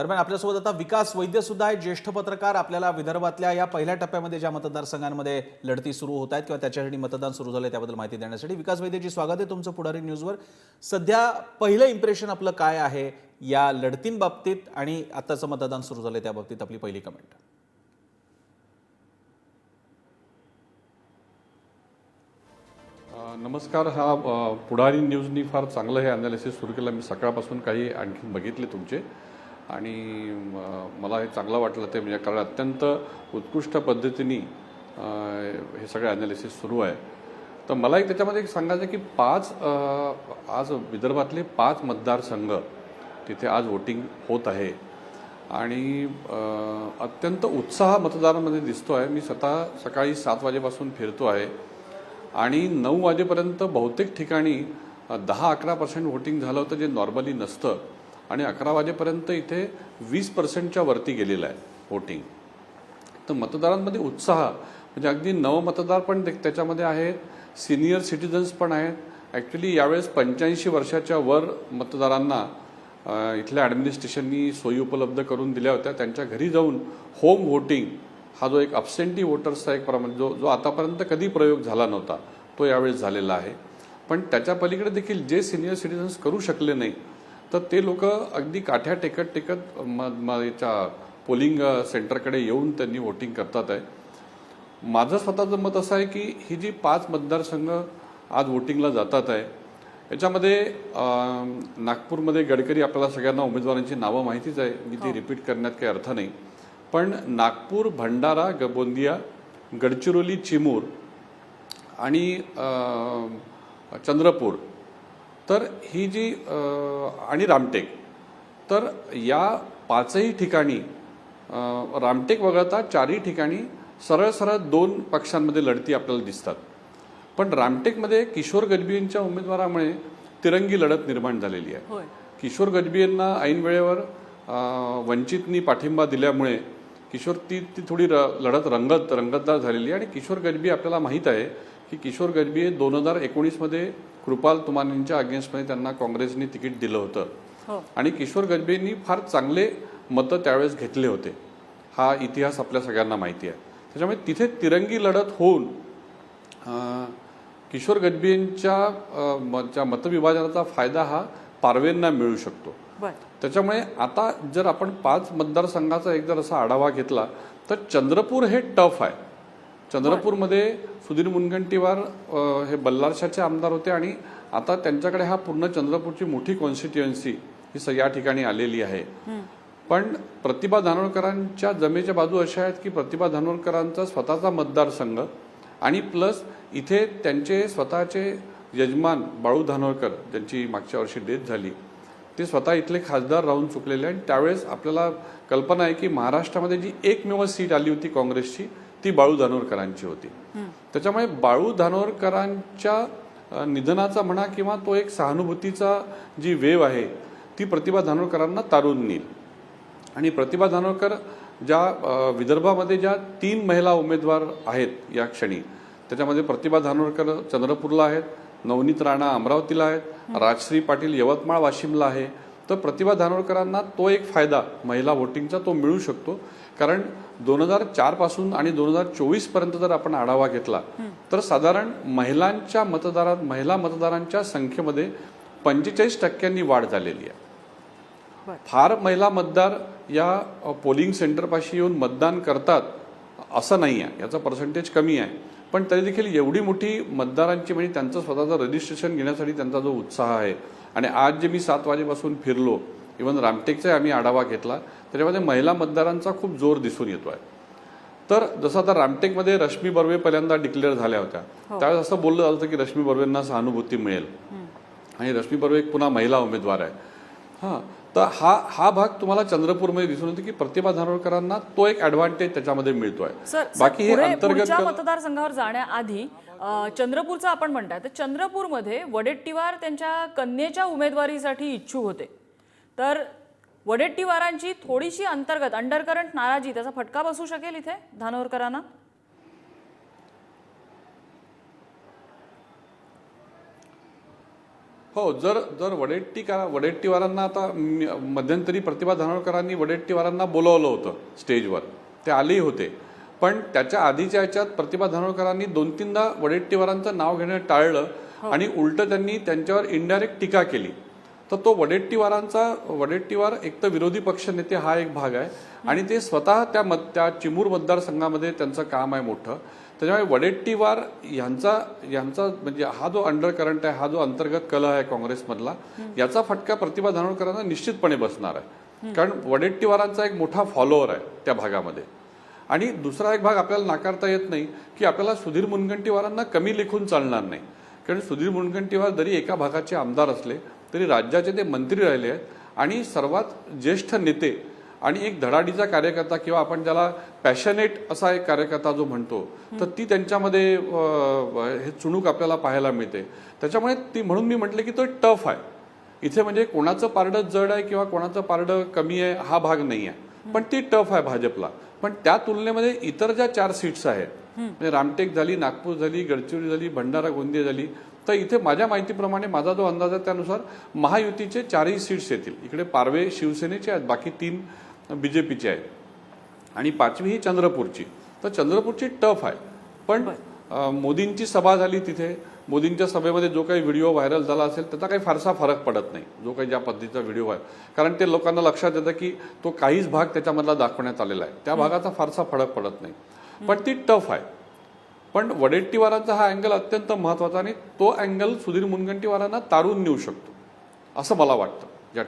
दरम्यान आपल्यासोबत आता विकास वैद्य सुद्धा आहे ज्येष्ठ पत्रकार आपल्याला विदर्भातल्या या पहिल्या टप्प्यामध्ये ज्या मतदारसंघांमध्ये लढती सुरू होत आहेत किंवा त्याच्यासाठी मतदान सुरू झालं त्याबद्दल माहिती देण्यासाठी विकास वैद्यजी स्वागत आहे तुमचं पुढारी न्यूजवर. सध्या पहिलं इम्प्रेशन आपलं काय आहे या लढतींबाबतीत आणि आताचं मतदान सुरू झालं त्या बाबतीत आपली पहिली कमेंट नमस्कार. हा पुढारी न्यूजनी फार चांगलं हे अनालिसिस सुरू केलं. मी सकाळपासून काही आणखी बघितले तुमचे. आणि मला हे चांगलं वाटलं ते म्हणजे कारण अत्यंत उत्कृष्ट पद्धतीने हे सगळे ॲनालिसिस सुरू आहे. तर मला एक त्याच्यामध्ये एक सांगायचं की पाच आज विदर्भातले पाच मतदारसंघ तिथे आज वोटिंग होत आहे. आणि अत्यंत उत्साह मतदारांमध्ये दिसतो आहे. मी स्वतः सकाळी सात वाजेपासून फिरतो आहे. आणि नऊ वाजेपर्यंत बहुतेक ठिकाणी दहा अकरा पर्सेंट व्होटिंग झालं होतं जे नॉर्मली नसतं. आणि अकरा वाजेपर्यंत इथे वीस पर्सेंटच्या वरती गेलेलं आहे व्होटिंग तर मतदारांमध्ये उत्साह म्हणजे अगदी नवमतदार पण ते- त्याच्यामध्ये आहेत सिनियर सिटिझन्स पण आहेत. ॲक्च्युली यावेळेस पंच्याऐंशी वर्षाच्या वर मतदारांना इथल्या ॲडमिनिस्ट्रेशननी सोयी उपलब्ध करून दिल्या होत्या. त्यांच्या घरी जाऊन होम व्होटिंग हा जो एक अपसेंटी वोटर्सचा एक प्रमाण जो जो आतापर्यंत कधी प्रयोग झाला नव्हता तो यावेळेस झालेला आहे. पण त्याच्या पलीकडे देखील जे सिनियर सिटिझन्स करू शकले नाही तर ते लोक अगदी काठ्या टेकत टेकत म म- याच्या पोलिंग सेंटरकडे येऊन त्यांनी वोटिंग करतात आहे. माझं स्वतःचं मत असं आहे की ही जी पाच मतदारसंघ आज वोटिंगला जातात आहे याच्यामध्ये नागपूरमध्ये गडकरी आपल्याला सगळ्यांना उमेदवारांची नावं माहितीच आहे मी ती रिपीट करण्यात काही अर्थ नाही. पण नागपूर भंडारा ग- गोंदिया गडचिरोली चिमूर आणि चंद्रपूर तर ही जी आणि रामटेक. तर या पाचही ठिकाणी रामटेक वगळता चारही ठिकाणी सरळ सरळ दोन पक्षांमध्ये लढती आपल्याला दिसतात. पण रामटेकमध्ये किशोर गजबींच्या उमेदवारामुळे तिरंगी लढत निर्माण झालेली आहे. किशोर गजबींना ऐन वेळेवर वंचितनी पाठिंबा दिल्यामुळे किशोर ती ती थोडी र लढत रंगत रंगतदार झालेली आहे आणि किशोर गजबी आपल्याला माहीत आहे की किशोर गजबी दोन हजार एकोणीसमध्ये कृपाल तुमानींच्या अगेन्स्टमध्ये त्यांना काँग्रेसने तिकीट दिलं होतं. हो. आणि किशोर गजबेंनी फार चांगले मतं त्यावेळेस घेतले होते. हा इतिहास आपल्या सगळ्यांना माहिती आहे. त्याच्यामुळे तिथे तिरंगी लढत होऊन किशोर गजबेंच्या मतविभाजनाचा फायदा हा पारवेंना मिळू शकतो. त्याच्यामुळे आता जर आपण पाच मतदारसंघाचा एक जर असा आढावा घेतला तर चंद्रपूर हे टफ आहे. चंद्रपूरमध्ये सुधीर मुनगंटीवार हे बल्लारशाचे आमदार होते आणि आता त्यांच्याकडे हा पूर्ण चंद्रपूरची मोठी कॉन्स्टिट्युएन्सी ही या ठिकाणी आलेली आहे. पण प्रतिभा धानोरकरांच्या जमेच्या बाजू अशा आहेत की प्रतिभा धानोरकरांचा स्वतःचा मतदारसंघ आणि प्लस इथे त्यांचे स्वतःचे यजमान बाळू धानोरकर ज्यांची मागच्या वर्षी डेथ झाली ते स्वतः इथले खासदार राहून चुकलेले आणि त्यावेळेस आपल्याला कल्पना आहे की महाराष्ट्रामध्ये जी एकमेव सीट आली होती काँग्रेसची ती बाळू धानोरकरांची होती. त्याच्यामुळे बाळू धानोरकरांच्या निधनाचा म्हणा किंवा तो एक सहानुभूतीचा जी वेव आहे ती प्रतिभा धानोरकरांना तारून नेईल. आणि प्रतिभा धानोरकर ज्या विदर्भामध्ये ज्या तीन महिला उमेदवार आहेत या क्षणी त्याच्यामध्ये प्रतिभा धानोरकर चंद्रपूरला आहेत नवनीत राणा अमरावतीला आहेत. राजश्री पाटील यवतमाळ वाशिमला आहे. तर प्रतिभा धानोरकरांना तो एक फायदा महिला व्होटिंगचा तो मिळू शकतो. कारण दोन हजार चारपासून आणि दोन हजार चोवीसपर्यंत जर आपण आढावा घेतला तर साधारण महिलांच्या मतदारात महिला मतदारांच्या संख्येमध्ये पंचेचाळीस टक्क्यांनी वाढ झालेली आहे. फार महिला मतदार या पोलिंग सेंटरपाशी येऊन मतदान करतात असं नाही आहे याचा पर्सेंटेज कमी आहे. पण तरी देखील एवढी मोठी मतदारांची म्हणजे त्यांचं स्वतःचं रजिस्ट्रेशन घेण्यासाठी त्यांचा जो उत्साह आहे. आणि आज जे मी सात वाजेपासून फिरलो इवन रामटेकचाही आम्ही आढावा घेतला त्याच्यामध्ये महिला मतदारांचा खूप जोर दिसून येतो आहे तर जसं आता रामटेकमध्ये रश्मी बर्वे पहिल्यांदा डिक्लेअर झाल्या होत्या. त्यावेळेस असं बोललं जातं की रश्मी बर्वेंना सहानुभूती मिळेल. आणि रश्मी बर्वे एक पुन्हा महिला उमेदवार आहे. हां. तर हा हा भाग तुम्हाला चंद्रपूरमध्ये दिसून येतो की प्रतिभा धानोरकरांना तो एक ऍडव्हान्टेज त्याच्यामध्ये मिळतो आहे सर बाकी हे अंतर्गत मतदारसंघावर जाण्याआधी चंद्रपूरचं आपण म्हणताय तर चंद्रपूरमध्ये वडेट्टीवार त्यांच्या कन्येच्या उमेदवारीसाठी इच्छुक होते. तर वडेट्टीवारांची थोडीशी अंतर्गत अंडरकरंट नाराजी त्याचा फटका बसू शकेल इथे धानोरकरांना? हो जर जर वडेट्टीका वडेट्टीवारांना आता मध्यंतरी प्रतिभा धानोरकरांनी वडेट्टीवारांना बोलवलं होतं स्टेजवर. ते आलेही होते. पण त्याच्या आधीच्या याच्यात प्रतिभा धानोरकरांनी दोन तीनदा वडेट्टीवारांचं नाव घेणं टाळलं आणि उलट त्यांनी त्यांच्यावर इनडायरेक्ट टीका केली. तर तो वडेट्टीवारांचा वडेट्टीवार एक तर विरोधी पक्षनेते हा एक भाग आहे. आणि ते स्वतः त्या मत त्या चिमूर मतदारसंघामध्ये त्यांचं काम आहे मोठं. त्याच्यामुळे वडेट्टीवार यांचा यांचा म्हणजे हा जो अंडर करंट आहे हा जो अंतर्गत कला आहे काँग्रेसमधला याचा फटका प्रतिभा धानोरकरांना निश्चितपणे बसणार आहे. कारण वडेट्टीवारांचा एक मोठा फॉलोअर आहे त्या भागामध्ये. आणि दुसरा एक भाग आपल्याला नाकारता येत नाही की आपल्याला सुधीर मुनगंटीवारांना कमी लेखून चालणार नाही. कारण सुधीर मुनगंटीवार जरी एका भागाचे आमदार असले तरी राज्याचे ते मंत्री राहिले आहेत. आणि सर्वात ज्येष्ठ नेते आणि एक धडाडीचा कार्यकर्ता किंवा आपण ज्याला पॅशनेट असा एक कार्यकर्ता जो म्हणतो तर ती त्यांच्यामध्ये हे चुणूक आपल्याला पाहायला मिळते. त्याच्यामुळे ती म्हणून मी म्हटलं की तो टफ आहे. इथे म्हणजे कोणाचं पारडं जड आहे किंवा कोणाचं पारडं कमी आहे हा भाग नाही आहे. पण ती टफ आहे भाजपला. पण त्या तुलनेमध्ये इतर ज्या चार सीट्स आहेत म्हणजे रामटेक झाली नागपूर झाली गडचिरोली झाली भंडारा गोंदिया झाली तर इथे माझ्या माहितीप्रमाणे माझा जो अंदाज आहे त्यानुसार महायुतीचे चारही सीट्स येतील. इकडे पारवे शिवसेनेचे आहेत बाकी तीन बीजेपीचे आहेत. आणि पाचवी ही चंद्रपूरची. तर चंद्रपूरची टफ आहे. पण मोदींची सभा झाली तिथे. मोदींच्या सभेमध्ये जो काही व्हिडिओ व्हायरल झाला असेल त्याचा काही फारसा फरक पडत नाही. जो काही ज्या पद्धतीचा व्हिडिओ आहे कारण ते लोकांना लक्षात येतं की तो काहीच भाग त्याच्यामधला दाखवण्यात आलेला आहे. त्या भागाचा फारसा फरक पडत नाही. पण ती टफ आहे. पण वडेट्टीवारांचा हा अँगल अत्यंत महत्त्वाचा आणि तो अँगल सुधीर मुनगंटीवारांना तारून नेऊ शकतो असं मला वाटतं. ज्या